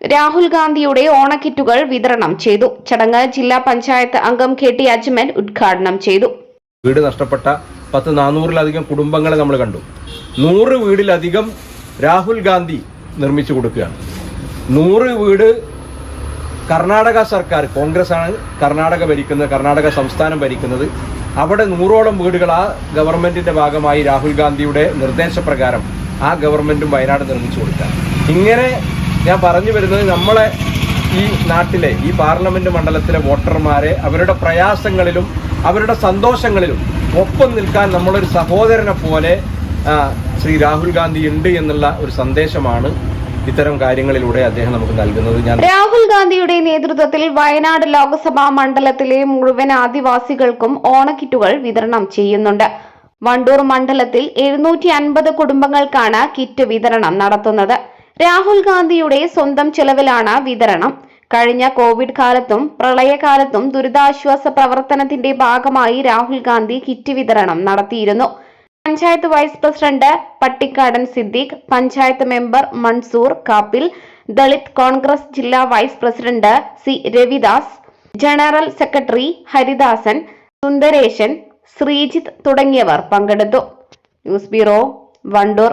രാഹുൽ ഗാന്ധിയുടെ ഓണക്കിറ്റുകൾ വിതരണം ചെയ്തു. ചടങ്ങ് ജില്ലാ പഞ്ചായത്ത് അംഗം കെ ടി അജ്മൻ ഉദ്ഘാടനം ചെയ്തു. വീട് നഷ്ടപ്പെട്ട പത്ത് നാനൂറിലധികം കുടുംബങ്ങളെ നമ്മൾ കണ്ടു. നൂറ് വീടിലധികം രാഹുൽ ഗാന്ധി നിർമ്മിച്ചു കൊടുക്കുകയാണ്. നൂറ് വീട് കർണാടക സർക്കാർ കോൺഗ്രസ് ആണ് കർണാടക ഭരിക്കുന്നത് കർണാടക സംസ്ഥാനം ഭരിക്കുന്നത്. അവിടെ നൂറോളം വീടുകൾ ആ ഗവൺമെന്റിന്റെ ഭാഗമായി രാഹുൽ ഗാന്ധിയുടെ നിർദ്ദേശപ്രകാരം ആ ഗവൺമെന്റും വയനാട് നിർമ്മിച്ചു കൊടുക്കുക ഇങ്ങനെ ഞാൻ പറഞ്ഞു വരുന്നത് നമ്മളെ ഈ നാട്ടിലെ ഈ പാർലമെന്റ് മണ്ഡലത്തിലെ വോട്ടർമാരെ അവരുടെ പ്രയാസങ്ങളിലും അവരുടെ സന്തോഷങ്ങളിലും ഒപ്പം നിൽക്കാൻ നമ്മളൊരു സഹോദരനെ പോലെ ശ്രീ രാഹുൽ ഗാന്ധി ഉണ്ട് എന്നുള്ള ഒരു സന്ദേശമാണ് ഇത്തരം കാര്യങ്ങളിലൂടെ അദ്ദേഹം നമുക്ക് നൽകുന്നത്. ഞാൻ രാഹുൽ ഗാന്ധിയുടെ നേതൃത്വത്തിൽ വയനാട് ലോക്സഭാ മണ്ഡലത്തിലെ മുഴുവൻ ആദിവാസികൾക്കും ഓണക്കിറ്റുകൾ വിതരണം ചെയ്യുന്നുണ്ട്. വണ്ടൂർ മണ്ഡലത്തിൽ എഴുന്നൂറ്റി അൻപത് കുടുംബങ്ങൾക്കാണ് കിറ്റ് വിതരണം നടത്തുന്നത്. രാഹുൽ ഗാന്ധിയുടെ സ്വന്തം ചെലവിലാണ് വിതരണം. കഴിഞ്ഞ കോവിഡ് കാലത്തും പ്രളയകാലത്തും ദുരിതാശ്വാസ പ്രവർത്തനത്തിന്റെ ഭാഗമായി രാഹുൽ ഗാന്ധി കിറ്റ് വിതരണം നടത്തിയിരുന്നു. Panchayat vice president Pattikkadan Siddique panchayat member Mansoor Kappil Dalit Congress ജില്ലാ vice president C Ravidas general secretary Haridasan Sundaresan Sreejith തുടങ്ങിയവർ പങ്കെടുത്തു. News bureau Wandoor.